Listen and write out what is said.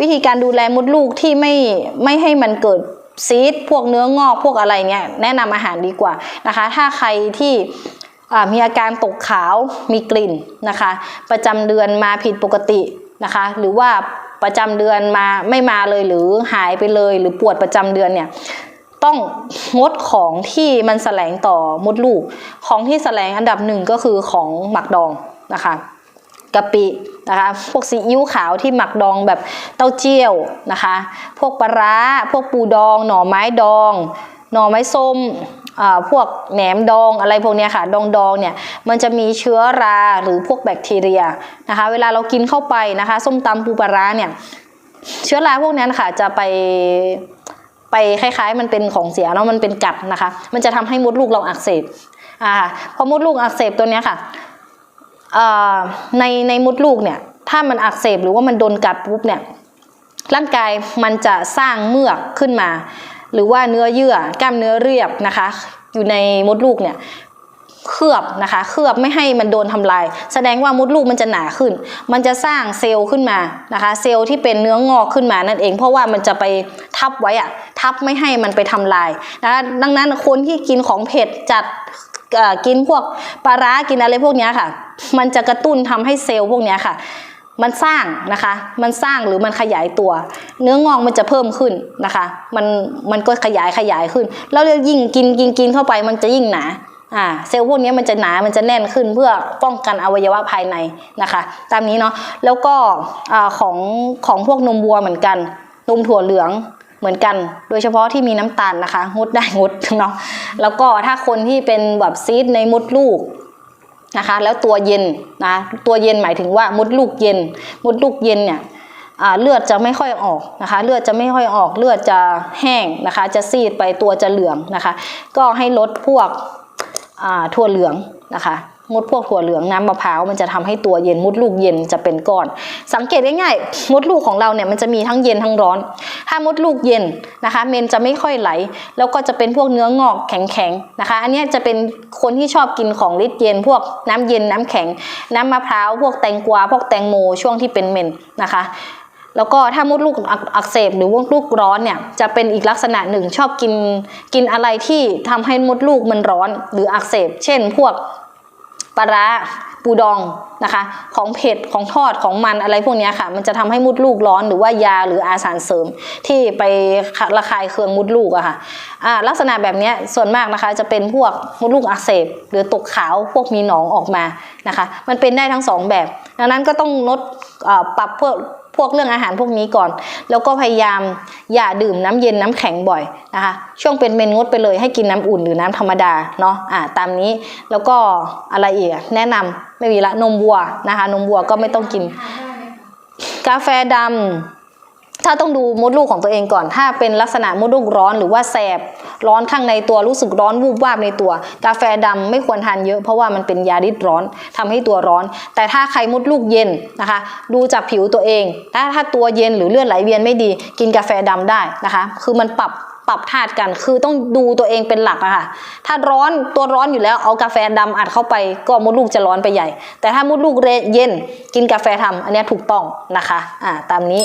วิธีการดูแลมดลูกที่ไม่ไม่ให้มันเกิดซีดพวกเนื้องอกพวกอะไรเนี่ยแนะนำอาหารดีกว่านะคะ ถ้าใครที่มีอาการตกขาวมีกลิ่นนะคะ ประจำเดือนมาผิดปกตินะคะ หรือว่าประจำเดือนมาไม่มาเลยหรือหายไปเลยหรือปวดประจำเดือนเนี่ยต้องงดของที่มันแสลงต่อมดลูก ของที่แสลงอันดับหนึ่งก็คือของหมักดองนะคะกะปิ นะคะพวกซีอิ๊วขาวที่หมักดองแบบเต้าเจี้ยวนะคะ พวกปลาร้า พวกปูดอง หน่อไม้ดอง หน่อไม้ส้มพวกแหนมดองอะไรพวกนี้ค่ะดองดองเนี่ยมันจะมีเชื้อราหรือพวกแบคทีเรียนะคะ เวลาเรากินเข้าไปนะคะส้มตำปูปลาร้าเนี่ยเชื้อราพวกนั้นค่ะจะไปไปคล้ายๆ มันเป็นของเสียเนาะมันเป็นกัดนะคะ มันจะทำให้มดลูกเราอักเสบอ่าพอมดลูกอักเสบตัวเนี้ยค่ะอ่อในในมดลูกเนี่ย ถ้ามันอักเสบหรือว่ามันโดนกัดปุ๊บเนี่ยร่างกายมันจะสร้างเมือกขึ้นมา หรือว่าเนื้อเยื่อกล้ามเนื้อเรียบนะคะ อยู่ในมดลูกเนี่ยเคลือบนะคะเคลือบไม่ให้มันโดนทำลาย แสดงว่ามดลูกมันจะหนาขึ้น มันจะสร้างเซลล์ขึ้นมานะคะ เซลล์ที่เป็นเนื้องอกขึ้นมานั่นเอง เพราะว่ามันจะไปทับไว้อะทับไม่ให้มันไปทำลายนะคะดังนั้นคนที่กินของเผ็ดจัดกินพวกปลาร้ากินอะไรพวกนี้ค่ะ มันจะกระตุ้นทำให้เซลล์พวกนี้ค่ะ มันสร้างนะคะ มันสร้างหรือมันขยายตัว เนื้องอกมันจะเพิ่มขึ้นนะคะ มันมันก็ขยายขยายขึ้น แล้วยิ่งกินกินกินเข้าไปมันจะยิ่งหนาอ่าเซลล์พวกนี้มันจะหนา มันจะแน่นขึ้นเพื่อป้องกันอวัยวะภายในนะคะ ตามนี้เนาะ แล้วก็อ่าของของพวกนมวัวเหมือนกัน นมถั่วเหลืองเหมือนกัน โดยเฉพาะที่มีน้ำตาลนะคะ งดได้งดเนาะ แล้วก็ถ้าคนที่เป็นแบบซีดในมดลูก นะคะแล้วตัวเย็นนะตัวเย็นหมายถึงว่ามดลูกเย็น มดลูกเย็นเนี่ยเลือดจะไม่ค่อยออกนะคะเลือดจะไม่ค่อยออกเลือดจะแห้งนะคะจะซีดไปตัวจะเหลืองนะคะ ก็ให้ลดพวกถั่วเหลืองนะคะงดพวกถั่วเหลืองน้ำมะพร้าวมันจะทำให้ตัวเย็นมดลูกเย็นจะเป็นก้อน สังเกตง่ายๆมดลูกของเราเนี่ยมันจะมีทั้งเย็นทั้งร้อนามดลูกเย็นนะคะ เมนจะไม่ค่อยไหล แล้วก็จะเป็นพวกเนื้องอกแข็งๆนะคะ อันนี้จะเป็นคนที่ชอบกินของริดเย็น พวกน้ำเย็นน้ำแข็ง น้ำมะพร้าวพวกแตงกวาพวกแตงโมช่วงที่เป็นเมนนะคะแล้วก็ถ้ามดลูกอักอักเสบหรือว่าลูกร้อนเนี่ยจะเป็นอีกลักษณะหนึ่งชอบกินกินอะไรที่ทำให้มดลูกมันร้อนหรืออักเสบ เช่นพวกปลาร้า ปูดองนะคะ ของเผ็ดของทอดของมันอะไรพวกนี้ค่ะ มันจะทำให้มุดลูกร้อนหรือว่ายาหรืออาสารเสริม ที่ไประคายเคืองมุดลูกอะค่ะะลักษณะแบบนี้ส่วนมากนะคะจะเป็นพวกมุดลูกอักเสบ หรือตกขาวพวกมีหนองออกมานะคะ มันเป็นได้ทั้งสองแบบ ดังนั้นก็ต้องลดปรับเพื่อ พวกเรื่องอาหารพวกนี้ก่อน แล้วก็พยายามอย่าดื่มน้ำเย็นน้ำแข็งบ่อยนะคะ ช่วงเป็นเมนงดไปเลยให้กินน้ำอุ่นหรือน้ำธรรมดาเนาะอ่าตามนี้แล้วก็อะไรอีกแนะนำไม่มีละนมวัวนะคะ นมวัวก็ไม่ต้องกิน กาแฟดำ ถ้าต้องดูมดลูกของตัวเองก่อน ถ้าเป็นลักษณะมดลูกร้อนหรือว่าแสบร้อนข้างในตัวรู้สึกร้อนวูบวาบในตัว กาแฟดำไม่ควรทานเยอะเพราะว่ามันเป็นยาริดร้อนทำให้ตัวร้อน แต่ถ้าใครมดลูกเย็นนะคะ ดูจากผิวตัวเอง ถ้าถ้าตัวเย็นหรือเลือดไหลเวียนไม่ดี กินกาแฟดำได้นะคะ คือมันปรับปรับธาตุกัน คือต้องดูตัวเองเป็นหลักอะค่ะ ถ้าร้อนตัวร้อนอยู่แล้วเอากาแฟดำอัดเข้าไปก็มดลูกจะร้อนไปใหญ่ แต่ถ้ามดลูกเย็นกินกาแฟทำอันนี้ถูกต้องนะคะ อ่า ตามนี้